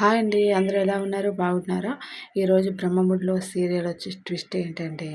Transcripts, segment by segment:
Hi అండి అందరూ ఎలా ఉన్నారు? బాగున్నారా? ఈరోజు బ్రహ్మముడిలో సీరియల్ వచ్చి ట్విస్ట్ ఏంటంటే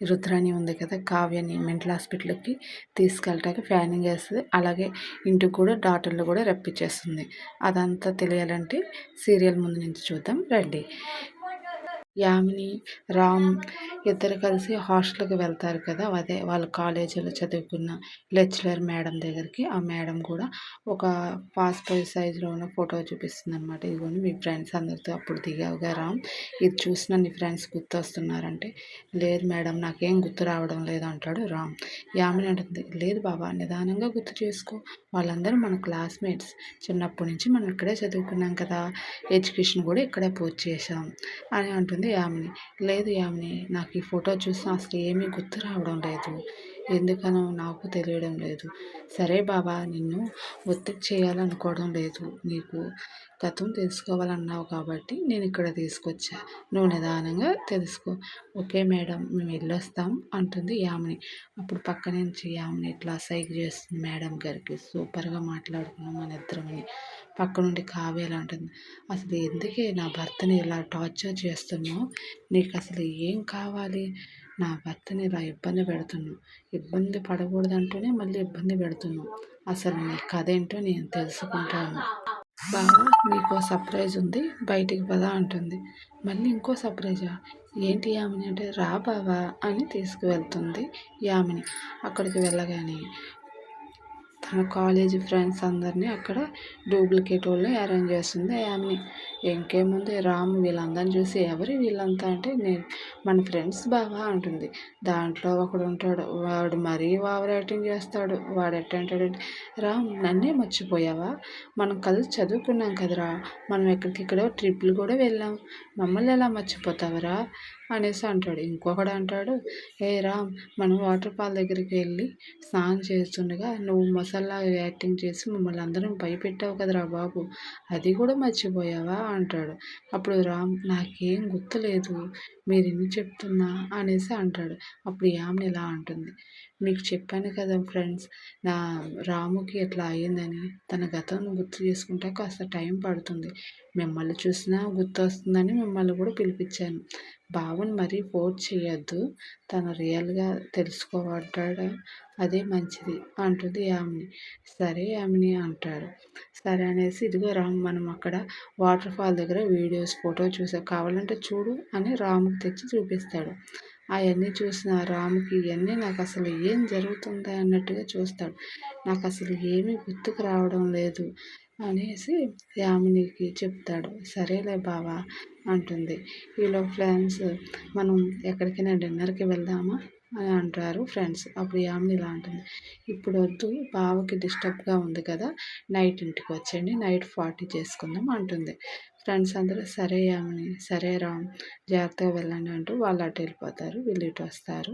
రుద్రాణి ఉంది కదా కావ్యని మెంటల్ హాస్పిటల్కి తీసుకెళ్ళటానికి ఫ్యానింగ్ వేస్తుంది అలాగే ఇంటికి కూడా డాక్టర్లు కూడా రప్పించేస్తుంది. అదంతా తెలియాలంటే సీరియల్ ముందు నుంచి చూద్దాం రండి. యామిని రామ్ ఇద్దరు కలిసి హాస్టల్కి వెళ్తారు కదా. అదే వాళ్ళ కాలేజీలో చదువుకున్న లెక్చరర్ మేడం దగ్గరికి. ఆ మేడం కూడా ఒక పాస్పోర్ట్ సైజులో ఉన్న ఫోటో చూపిస్తుంది అనమాట ఇదిగోండి మీ ఫ్రెండ్స్ అందరితో అప్పుడు దిగావుగా రామ్. ఇది చూసిన నీ ఫ్రెండ్స్ గుర్తొస్తున్నారంటే లేదు మేడం నాకేం గుర్తు రావడం లేదు అంటాడు రామ్. యామిని అంటుంది లేదు బాబా నిదానంగా గుర్తు చేసుకో. వాళ్ళందరూ మన క్లాస్మేట్స్. చిన్నప్పటి నుంచి మనం ఇక్కడే చదువుకున్నాం కదా. ఎడ్యుకేషన్ కూడా ఇక్కడే పూర్తి చేసాం అని అంటుంది అంటుంది యామిని లేదు యామిని. నాకు ఈ ఫోటో చూసిన అసలు ఏమీ గుర్తు రావడం లేదు. ఎందుకనో నాకు తెలియడం లేదు. సరే బాబా నిన్ను ఒత్తిడి చేయాలనుకోవడం లేదు. నీకు గతం తెలుసుకోవాలన్నావు కాబట్టి నేను ఇక్కడ తీసుకొచ్చా. నువ్వు నిదానంగా తెలుసుకో. ఓకే మేడం మేము వెళ్ళొస్తాం అంటుంది యామిని. అప్పుడు పక్క నుంచి యామిని ఇట్లా సైక్ చేస్తుంది మేడం గారికి. సూపర్గా మాట్లాడుకున్నాం మన ఇద్దరమని పక్క నుండి కావ్యాలు అంటుంది. అసలు ఎందుకే నా భర్తని ఇలా టార్చర్ చేస్తున్నావు? నీకు అసలు ఏం కావాలి? నా భర్తని ఇలా ఇబ్బంది పెడుతున్నావు. ఇబ్బంది పడకూడదంటూనే మళ్ళీ ఇబ్బంది పెడుతున్నావు. అసలు నీ కథ ఏంటో నేను తెలుసుకుంటాను. బాబా నీకో సర్ప్రైజ్ ఉంది. బయటికి పదా అంటుంది. మళ్ళీ ఇంకో సర్ప్రైజా? ఏంటి యామిని అంటే రా బావా అని తీసుకువెళ్తుంది యామిని. అక్కడికి వెళ్ళగానే తన కాలేజీ ఫ్రెండ్స్ అందరినీ అక్కడ డూప్లికేట్ వాళ్ళు అరేంజ్ చేస్తుంది ఆమెని. ఇంకేముంది రాము వీళ్ళందరిని చూసి ఎవరు వీళ్ళంతా? అంటే నేను మన ఫ్రెండ్స్ బావా అంటుంది. దాంట్లో ఒకడు ఉంటాడు. వాడు మరీ ఓవర్ యాక్టింగ్ చేస్తాడు. వాడు ఎట్టంటాడంటే రామ్ నన్నే మర్చిపోయావా? మనం కలిసి చదువుకున్నాం కదరా. మనం ఎక్కడికిక్కడో ట్రిప్లు కూడా వెళ్ళాం. మమ్మల్ని ఎలా మర్చిపోతావరా? అనేసి అంటాడు. ఇంకొకడు అంటాడు ఏ రామ్ మనం వాటర్ ఫాల్ దగ్గరికి వెళ్ళి స్నానం చేస్తుండగా నువ్వు మసాలా యాక్టింగ్ చేసి మమ్మల్ని అందరం భయపెట్టావు కదరా బాబు. అది కూడా మర్చిపోయావా? అంటాడు. అప్పుడు రామ్ నాకేం గుర్తులేదు. మీరు ఎన్ని చెప్తున్నా అనేసి అంటాడు. అప్పుడు యామ్ని ఇలా అంటుంది. మీకు చెప్పాను కదా ఫ్రెండ్స్ నా రాముకి ఎట్లా అయ్యిందని తన గతం గుర్తు చేసుకుంటే కాస్త టైం పడుతుంది. మిమ్మల్ని చూసినా గుర్తు వస్తుందని మిమ్మల్ని కూడా పిలిపించాను. బావని మరీ ఫోర్స్ చేయొద్దు తను రియల్గా తెలుసుకోబడ్డాడు? అదే మంచిది అంటుంది యామిని. సరే యామిని అంటాడు. సరే అనేసి ఇదిగో రామ్ మనం అక్కడ వాటర్ ఫాల్ దగ్గర వీడియోస్ ఫోటో చూసా కావాలంటే చూడు అని రాముకి తెచ్చి చూపిస్తాడు. అవన్నీ చూసిన రాముకి ఇవన్నీ నాకు అసలు ఏం జరుగుతుంది అన్నట్టుగా చూస్తాడు. నాకు అసలు ఏమీ గుర్తుకు రావడం లేదు అనేసి యామినికి చెప్తాడు. సరేలే బావా అంటుంది. ఈలో ఫ్రెండ్స్ మనం ఎక్కడికైనా డిన్నర్కి వెళ్దామా అని అంటారు ఫ్రెండ్స్. అప్పుడు యామిని ఇలా అంటుంది. ఇప్పుడు వద్దు బావకి డిస్టర్బ్గా ఉంది కదా నైట్ ఇంటికి వచ్చేయండి నైట్ పార్టీ చేసుకుందాం అంటుంది. ఫ్రెండ్స్ అందరూ సరే యామిని సరే రామ్ జాగ్రత్తగా వెళ్ళండి అంటూ వాళ్ళు అటు వెళ్ళిపోతారు వీళ్ళు ఇటు వస్తారు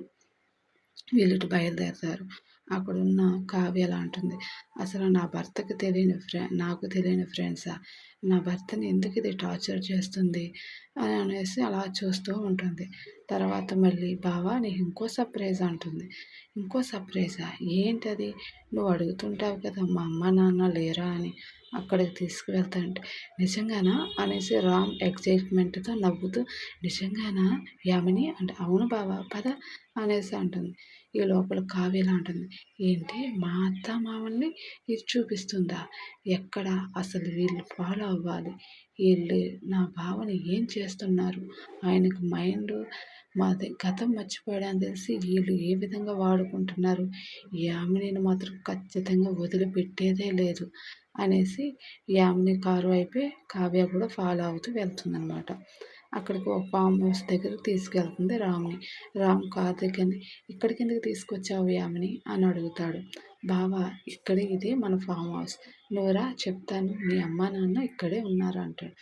వీళ్ళు ఇటు బయలుదేరుతారు. అక్కడ ఉన్న కావ్య ఎలా ఉంటుంది అసలు నా భర్తకు తెలియని ఫ్రె నాకు తెలియని ఫ్రెండ్సా? నా భర్తని ఎందుకు ఇది టార్చర్ చేస్తుంది? అని అనేసి అలా చూస్తూ ఉంటుంది. తర్వాత మళ్ళీ బావా నీకు ఇంకో సర్ప్రైజ్ అంటుంది. ఇంకో సర్ప్రైజా? ఏంటది? నువ్వు అడుగుతుంటావు కదా మా అమ్మ నాన్న లేరా అని అక్కడికి తీసుకువెళ్తాంటే నిజంగానా? అనేసి రామ్ ఎక్సైట్మెంట్తో నవ్వుతూ నిజంగానా? యామిని? అంటే అవును బావా పద అనేసి అంటుంది. ఈ లోపల కావ్యలా అంటుంది. ఏంటి మా అత్త మామల్ని ఇది చూపిస్తుందా? ఎక్కడ? అసలు వీళ్ళు ఫాలో అవ్వాలి. వీళ్ళు నా భావన ఏం చేస్తున్నారు? ఆయనకు మైండ్ మాది గతం మర్చిపోయాడని తెలిసి వీళ్ళు ఏ విధంగా వాడుకుంటున్నారు? ఈ యామినిని మాత్రం ఖచ్చితంగా వదిలిపెట్టేదే లేదు అనేసి యామిని కారు అయిపోయి కావ్య కూడా ఫాలో అవుతూ వెళ్తుందనమాట అక్కడికి ఒక ఫామ్ హౌస్ దగ్గరికి తీసుకెళ్తుంది రామ్ని. రామ్ కార్ దగ్గరని ఇక్కడికి ఎందుకు తీసుకొచ్చావు యామిని? అని అడుగుతాడు. బావా ఇక్కడే ఇదే మన ఫామ్ హౌస్. నువ్వురా చెప్తాను. మీ అమ్మ నాన్న ఇక్కడే ఉన్నారు అంటాడు.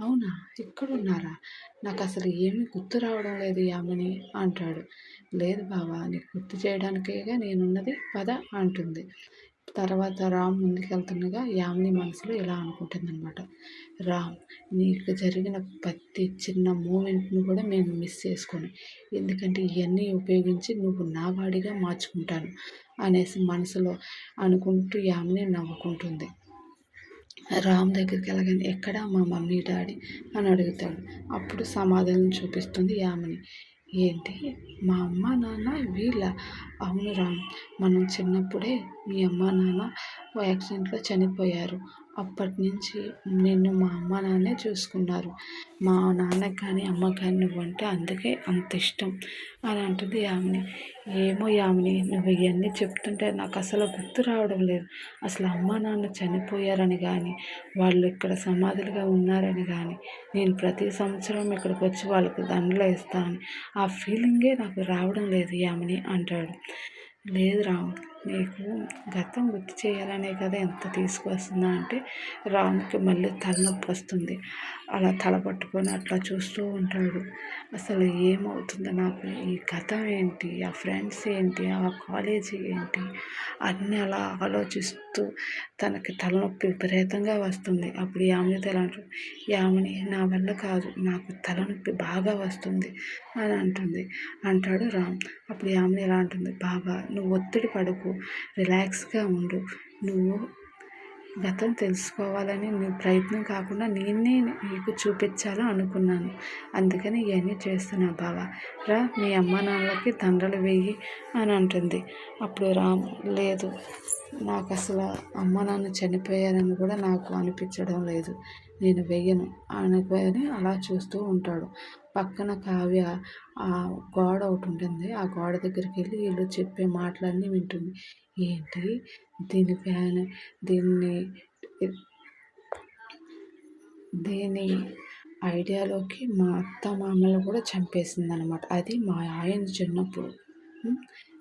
అవునా? ఇక్కడ ఉన్నారా నాకు అసలు ఏమీ గుర్తు రావడం లేదు యామిని అంటాడు. లేదు బావా నీకు గుర్తు చేయడానికేగా నేనున్నది? పద అంటుంది. తర్వాత రామ్ ముందుకెళ్తుండగా యామిని మనసులో ఇలా అనుకుంటుందన్నమాట. రామ్ నీకు జరిగిన ప్రతి చిన్న మూమెంట్ను కూడా మేము మిస్ చేసుకోను. ఎందుకంటే ఇవన్నీ ఉపయోగించి నువ్వు నా వాడిగా మార్చుకుంటాను అనేసి మనసులో అనుకుంటూ యామిని నవ్వుకుంటుంది. రామ్ దగ్గరికి వెళ్ళగానే ఎక్కడ మా మమ్మీ డాడీ? అని అడుగుతాడు. అప్పుడు సమాధానం చూపిస్తుంది యామిని. ఏంటి? మా అమ్మ నాన్న వీళ్ళ అవును రామ్ మనం చిన్నప్పుడే మీ అమ్మ నాన్న యాక్సిడెంట్లో చనిపోయారు. అప్పటి నుంచి నిన్ను మా అమ్మ నాన్నే చూసుకున్నారు. మా నాన్నకి కానీ అమ్మ కానీ నువ్వంటే అందుకే అంత ఇష్టం అని అంటుంది యామిని. ఏమో యామిని నువ్వు ఇవన్నీ చెప్తుంటే నాకు అసలు గుర్తు రావడం లేదు. అసలు అమ్మ నాన్న చనిపోయారని కానీ వాళ్ళు ఇక్కడ సమాధులుగా ఉన్నారని కానీ నేను ప్రతి సంవత్సరం ఇక్కడికి వచ్చి వాళ్ళకి దండలు ఇస్తాను ఆ ఫీలింగే నాకు రావడం లేదు యామిని అంటాడు. లేదు రామ్ నీకు గతం గుర్తు చేయాలనే కదా ఎంత తీసుకొస్తుందా అంటే రాముకి మళ్ళీ తలనొప్పి వస్తుంది. అలా తల పట్టుకొని అట్లా చూస్తూ ఉంటాడు. అసలు ఏమవుతుందో నాకు? ఈ గతం ఏంటి? ఆ ఫ్రెండ్స్ ఏంటి? ఆ కాలేజీ ఏంటి? అన్నీ అలా ఆలోచిస్తూ తనకి తలనొప్పి విపరీతంగా వస్తుంది. అప్పుడు యామినితో ఎలా అంటుంది యామిని నా వల్ల కాదు. నాకు తలనొప్పి బాగా వస్తుంది అని అంటుంది. అంటాడు రామ్. అప్పుడు యామిని ఎలా అంటుంది? బాబా నువ్వు ఒత్తిడి పడకు. రిలాక్స్గా ఉండు. నువ్వు గతం తెలుసుకోవాలని నీ ప్రయత్నం కాకుండా నేనే నీకు చూపించాలో అనుకున్నాను. అందుకని ఇవన్నీ చేస్తున్నా బావ. రా మీ అమ్మ నాన్నలకి దండలు వేయి అని అంటుంది. అప్పుడు రామ్ లేదు. నాకు అసలు అమ్మ నాన్న చనిపోయారని కూడా నాకు అనిపించడం లేదు. నేను వెయ్యను అనుకొని అలా చూస్తూ ఉంటాడు. పక్కన కావ్య ఆ గోడ ఒకటి ఉంటుంది. ఆ గోడ దగ్గరికి వెళ్ళి వీళ్ళు చెప్పే మాటలన్నీ వింటుంది. ఏంటి? దీని ఫ్యాన్ దీన్ని దీని ఐడియాలోకి మా అత్త మామలు కూడా చంపేసింది అనమాట అది మా ఆయన చిన్నప్పుడు.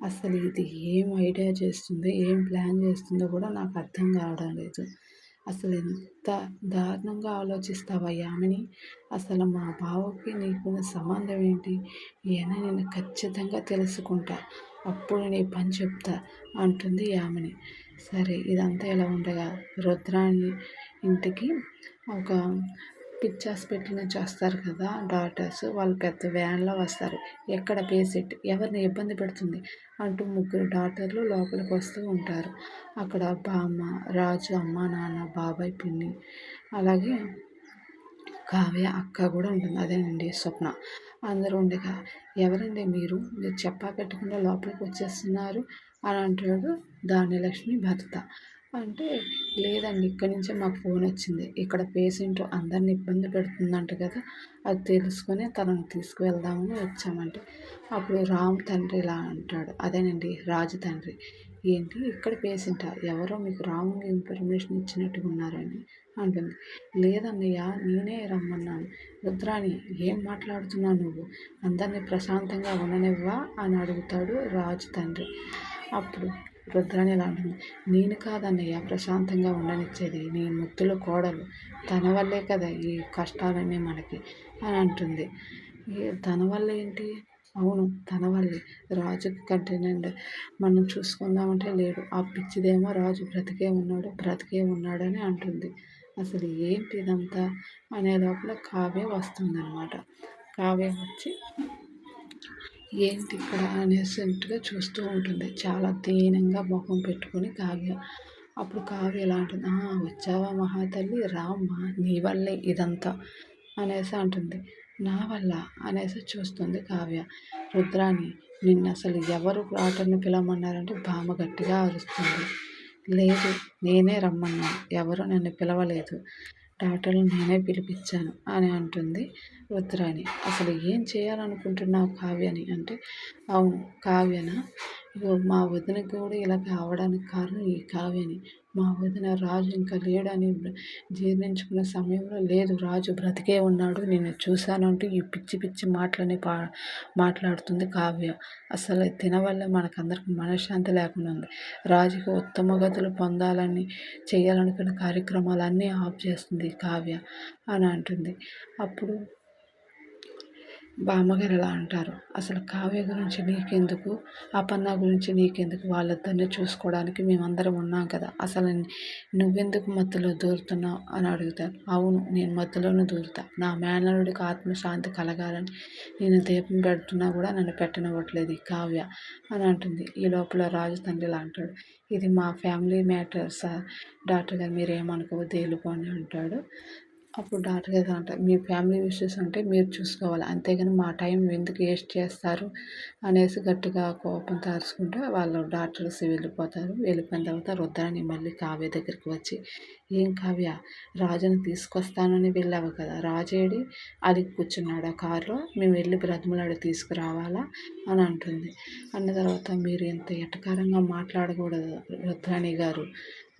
అసలు ఇది ఏం ఐడియా చేస్తుందో ఏం ప్లాన్ చేస్తుందో కూడా నాకు అర్థం కావడం లేదు. అసలు ఎంత దారుణంగా ఆలోచిస్తావా యామిని? అసలు మా బావకి నీకున్న సంబంధం ఏంటి ఈయన నేను ఖచ్చితంగా తెలుసుకుంటా. అప్పుడు నీ పని చెప్తా అంటుంది యామిని. సరే ఇదంతా ఎలా ఉండగా రుద్రాణి ఇంటికి ఒక పిచ్చి పెట్టిన నుంచి కదా డాక్టర్స్ వాళ్ళు పెద్ద వ్యాన్లో వస్తారు. ఎక్కడ పేషెంట్ ఎవరిని ఇబ్బంది పెడుతుంది అంటూ ముగ్గురు డాక్టర్లు లోపలికి వస్తూ ఉంటారు. అక్కడ బామ్మ రాజు అమ్మ నాన్న బాబాయ్ పిన్ని అలాగే కావ్య అక్క కూడా ఉంటుంది. అదేనండి స్వప్న. అందరూ ఉండగా ఎవరండి మీరు? మీరు చెప్పా పెట్టకుండా లోపలికి వచ్చేస్తున్నారు. అని అంటాడు ధాన్యలక్ష్మి భర్త. అంటే లేదండి ఇక్కడి నుంచే మాకు ఫోన్ వచ్చింది. ఇక్కడ పేషెంట్ అందరిని ఇబ్బంది పెడుతుందంట కదా అది తెలుసుకొని తనను తీసుకువెళ్దామని వచ్చామంటే అప్పుడు రామ్ తండ్రి ఇలా అంటాడు. అదేనండి రాజు తండ్రి. ఏంటి ఇక్కడ పేషెంటా? ఎవరో మీకు రాంగ్ ఇన్ఫర్మేషన్ ఇచ్చినట్టుగా ఉన్నారని అంటుంది. లేదన్నయ్య నేనే రమ్మన్నాను. రుద్రాణి ఏం మాట్లాడుతున్నావు నువ్వు? అందరినీ ప్రశాంతంగా ఉండనివ్వా అని అడుగుతాడు రాజు తండ్రి. అప్పుడు రుద్రాణి ఎలా అంటుంది నేను కాదన్నయ్య ప్రశాంతంగా ఉండనిచ్చేది. నీ ముత్తుల కోడలు తన వల్లే కదా ఈ కష్టాలన్నీ మనకి అని అంటుంది. తన వల్ల ఏంటి? అవును తన వల్లే. రాజుకి కంటేనండి మనం చూసుకుందామంటే లేడు. ఆ పిచ్చిదేమో రాజు బ్రతికే ఉన్నాడు బ్రతికే ఉన్నాడని అంటుంది. అసలు ఏంటి ఇదంతా అనే లోపల కావ్య వస్తుందన్నమాట. కావ్య వచ్చి ఏంటి ఇక్కడ అనేసినట్టుగా చూస్తూ ఉంటుంది. చాలా దీనంగా ముఖం పెట్టుకుని కావ్య. అప్పుడు కావ్య ఎలా అంటుంది వచ్చావా మహాతల్లి? రామ్మా నీ వల్లే ఇదంతా అనేసి అంటుంది. నా వల్ల? అనేసి చూస్తుంది కావ్య. రుద్రాని నిన్ను అసలు ఎవరు ఆటను పిలవమన్నారంటే బామ గట్టిగా అరుస్తుంది. లేదు నేనే రమ్మన్నాను ఎవరు నన్ను పిలవలేదు. డాక్టర్ని నేనే పిలిపించాను అని అంటుంది రుద్రాణి. అసలు ఏం చేయాలనుకుంటున్నావు కావ్యని? అంటే అవును కావ్యన? మా వదినకి కూడా ఇలా కావడానికి కారణం ఈ కావ్యని. మా వదిన రాజు ఇంకా లేడని జీర్ణించుకున్న సమయంలో లేదు. రాజు బ్రతికే ఉన్నాడు. నేను చూశానంటూ ఈ పిచ్చి పిచ్చి మాటలని పా మాట్లాడుతుంది కావ్య. అసలు తినవల్ల మనకందరికి మనశ్శాంతి లేకుండా ఉంది. రాజుకి ఉత్తమ గతులు పొందాలని చేయాలనుకున్న కార్యక్రమాలన్నీ ఆఫ్ చేస్తుంది కావ్య అని అంటుంది. అప్పుడు బామ్మగారు ఎలా అంటారు. అసలు కావ్య గురించి నీకెందుకు? అపర్ణ గురించి నీకెందుకు? వాళ్ళిద్దరిని చూసుకోవడానికి మేమందరం ఉన్నాం కదా. అసలు నువ్వెందుకు మత్తులో దూరుతున్నావు? అని అడుగుతాను అవును నేను మత్తులోనే దూరుతా. నా మేనలుడికి ఆత్మశాంతి కలగాలని నేను దీపం పెడుతున్నా కూడా నన్ను పెట్టనివ్వట్లేదు కావ్య అని అంటుంది. ఈ లోపల రాజు తండ్రిలా అంటాడు. ఇది మా ఫ్యామిలీ మ్యాటర్ సార్. డాక్టర్ గారు మీరేమనుకోవద్దు ఏమనుకోవద్దు వెళ్ళిపోండి అంటాడు. అప్పుడు డాక్టర్ గారు అంటారు మీ ఫ్యామిలీ ఇష్యూస్ అంటే మీరు చూసుకోవాలి. అంతేగాని మా టైం ఎందుకు వేస్ట్ చేస్తారు? అనేసి గట్టిగా కోపం తరుచుకుంటే వాళ్ళు డాక్టర్స్ వెళ్ళిపోతారు వెళ్ళిపోయిన తర్వాత రుద్రాని మళ్ళీ కావ్య దగ్గరికి వచ్చి ఏం కావ్య? రాజుని తీసుకొస్తానని వెళ్ళావు కదా. రాజేడి అది కూర్చున్నాడు ఆ కారులో. మేము వెళ్ళి బ్రతిమలాడి తీసుకురావాలా? అని అంటుంది. అన్న తర్వాత మీరు ఇంత ఎటకారంగా మాట్లాడకూడదు రుద్రాణి గారు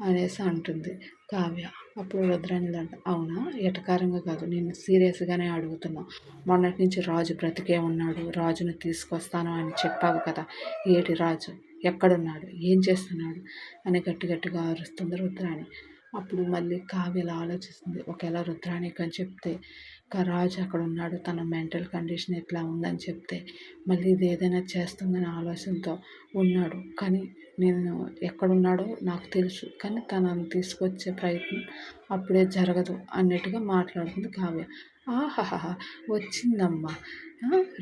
అనేసి అంటుంది కావ్య. అప్పుడు రుద్రాణిలు అవునా? ఎటకారంగా కాదు. నేను సీరియస్గానే అడుగుతున్నా. మొన్నటి నుంచి రాజు బ్రతికే ఉన్నాడు. రాజును తీసుకొస్తాను అని చెప్పావు కదా. ఏటి రాజు? ఎక్కడున్నాడు? ఏం చేస్తున్నాడు? అని గట్టి గట్టిగా అరుస్తుంది రుద్రాణి. అప్పుడు మళ్ళీ కావ్యలా ఆలోచిస్తుంది. ఒకవేళ రుద్రాణికి అని చెప్తే రాజు అక్కడ ఉన్నాడు తన మెంటల్ కండిషన్ ఎట్లా ఉందని చెప్తే మళ్ళీ ఇది ఏదైనా చేస్తుందనే ఆలోచనతో ఉన్నాడు. కానీ నేను ఎక్కడున్నాడో నాకు తెలుసు. కానీ తనని తీసుకొచ్చే ప్రయత్నం అప్పుడే జరగదు అన్నట్టుగా మాట్లాడుతుంది కావ్య. ఆహాహా వచ్చిందమ్మా.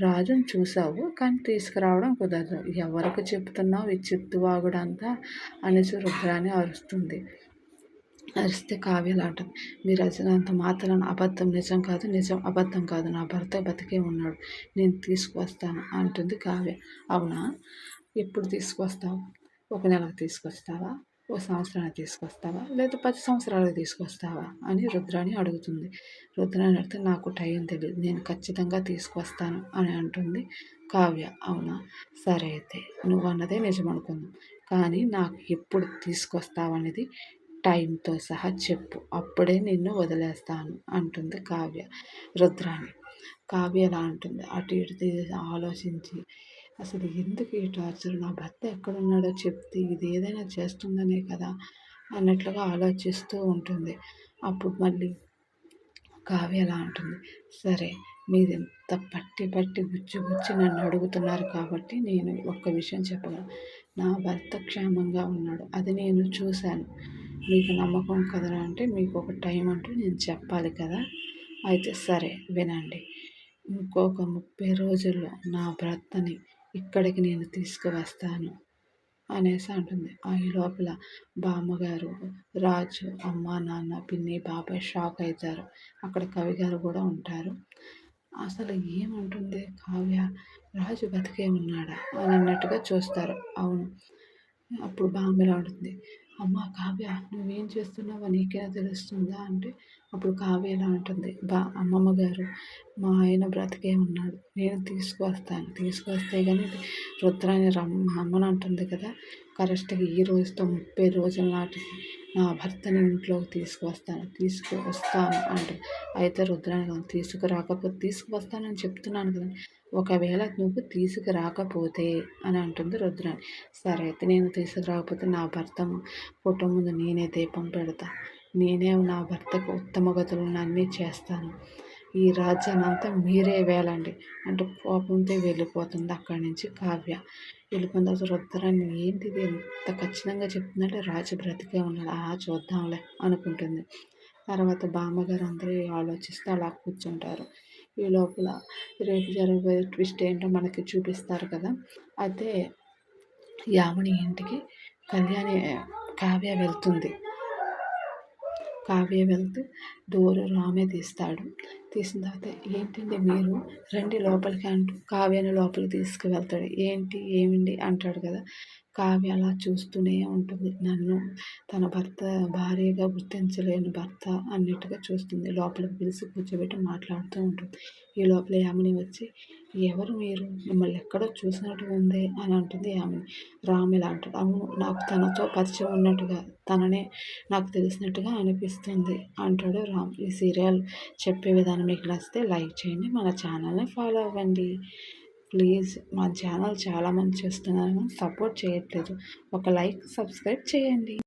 రాజుని చూసావు కానీ తీసుకురావడం కుదరదు. ఎవరికి చెప్తున్నావు ఈ చిత్తువాగుడంతా అనేసి రుద్రాన్ని అరుస్తుంది. అరిస్తే కావ్యలా మీరు అరిచినంత మాత్రం అబద్ధం నిజం కాదు నిజం అబద్ధం కాదు. నా భర్త బతికే ఉన్నాడు నేను తీసుకువస్తాను అంటుంది కావ్య. అవునా? ఎప్పుడు తీసుకొస్తావు ఒక నెలకు తీసుకొస్తావా? ఓ సంవత్సరానికి తీసుకొస్తావా? లేదా పది సంవత్సరాలకు తీసుకొస్తావా? అని రుద్రాణి అడుగుతుంది. రుద్రాణి అడిగితే నాకు టైం తెలియదు నేను ఖచ్చితంగా తీసుకొస్తాను అని అంటుంది కావ్య. అవునా? సరే అయితే నువ్వు అన్నదే నిజం అనుకుందాం కానీ నాకు ఎప్పుడు తీసుకొస్తావనేది టైంతో సహా చెప్పు. అప్పుడే నిన్ను వదిలేస్తాను అంటుంది కావ్య. రుద్రాణి. కావ్య ఎలా అంటుంది. అటు ఇటు ఆలోచించి అసలు ఎందుకు ఈ టార్చర్? నా భర్త ఎక్కడున్నాడో చెప్తే ఇది ఏదైనా చేస్తుందనే కదా అన్నట్లుగా ఆలోచిస్తూ ఉంటుంది. అప్పుడు మళ్ళీ కావ్య ఎలా అంటుంది. సరే మీరు ఎంత పట్టి పట్టి గుచ్చి గుచ్చి నన్ను అడుగుతున్నారు కాబట్టి నేను ఒక్క విషయం చెప్పగలను. నా భర్త క్షేమంగా ఉన్నాడు. అది నేను చూశాను. మీకు నమ్మకం కదరా అంటే మీకు ఒక టైం అంటూ నేను చెప్పాలి కదా. అయితే సరే వినండి. ఇంకొక ముప్పై రోజుల్లో నా భర్తని ఇక్కడికి నేను తీసుకువస్తాను అనేసి అంటుంది. ఆ లోపల బామ్మగారు రాజు అమ్మ నాన్న పిన్ని బాబాయ్ షాక్ అవుతారు అక్కడ కవి గారు కూడా ఉంటారు. అసలు ఏమంటుంది? కావ్య రాజు బతికే ఉన్నాడా? అని అన్నట్టుగా చూస్తారు. అవును అప్పుడు బామ్మలా ఉంటుంది అమ్మ కావ్య నువ్వేం చేస్తున్నావో నీకేనా తెలుస్తుందా? అంటే అప్పుడు కావ్య ఎలా ఉంటుంది బా అమ్మమ్మ గారు మా ఆయన బ్రతికే ఉన్నాడు. నేను తీసుకువస్తాను. తీసుకొస్తే కానీ రుద్రాన్ని రమ్మ అమ్మని అంటుంది కదా కరెక్ట్గా ఈ రోజుతో ముప్పై రోజుల నాటికి నా భర్తని ఇంట్లోకి తీసుకువస్తాను. తీసుకువస్తాను అంటుంది. అయితే రుద్రాన్ని తీసుకురాకపోతే తీసుకువస్తానని చెప్తున్నాను కదా ఒకవేళ నువ్వు తీసుకురాకపోతే అని అంటుంది రుద్రాణి సరే అయితే నేను తీసుకురాకపోతే నా భర్త ఫోటో ముందు నేనే దీపం పెడతా. నేనే నా భర్తకు ఉత్తమ గతులను అన్నీ చేస్తాను. ఈ రాజ్యాన్ని అంతా మీరే వేలండి అంటే కోపంతో వెళ్ళిపోతుంది అక్కడి నుంచి కావ్య. వెళ్ళిపోయిన తర్వాత రుద్రాన్ని ఏంటిది? ఎంత ఖచ్చితంగా చెప్తుందంటే రాజు బ్రతికే ఉన్నాడు. ఆ చూద్దాంలే అనుకుంటుంది. తర్వాత బామ్మగారు అందరూ ఆలోచిస్తే అలా కూర్చుంటారు. ఈ లోపల రేపు జరగబోయే ట్విస్ట్ ఏంటో మనకి చూపిస్తారు కదా. అయితే యామిని ఇంటికి కళ్యాణి కావ్య వెళ్తుంది. కావ్య వెళ్తే డోరు రామే తీస్తాడు. తీసిన తర్వాత ఏంటండి మీరు? రండి లోపలికి అంటూ కావ్యను లోపలికి తీసుకువెళ్తాడు. ఏంటి? ఏమిండి? అంటాడు కదా. కావ్య అలా చూస్తూనే ఉంటుంది. నన్ను తన భర్త భార్యగా గుర్తించలేని భర్త అన్నట్టుగా చూస్తుంది. లోపలికి పిలిచి కూర్చోబెట్టి మాట్లాడుతూ ఉంటుంది. ఈ లోపల యామిని వచ్చి ఎవరు మీరు? మిమ్మల్ని ఎక్కడో చూసినట్టు ఉంది అని అంటుంది యామిని. రామ్ ఇలా అంటాడు. అవును నాకు తనతో పరిచయం ఉన్నట్టుగా తననే నాకు తెలిసినట్టుగా అనిపిస్తుంది అంటాడు రామ్. ఈ సీరియల్ చెప్పే విధానం మీకు నచ్చితే లైక్ చేయండి మన ఛానల్ని ఫాలో అవ్వండి. ప్లీజ్ మా ఛానల్ చాలామంది చూస్తున్నారు సపోర్ట్ చేయట్లేదు. ఒక లైక్ సబ్స్క్రైబ్ చేయండి.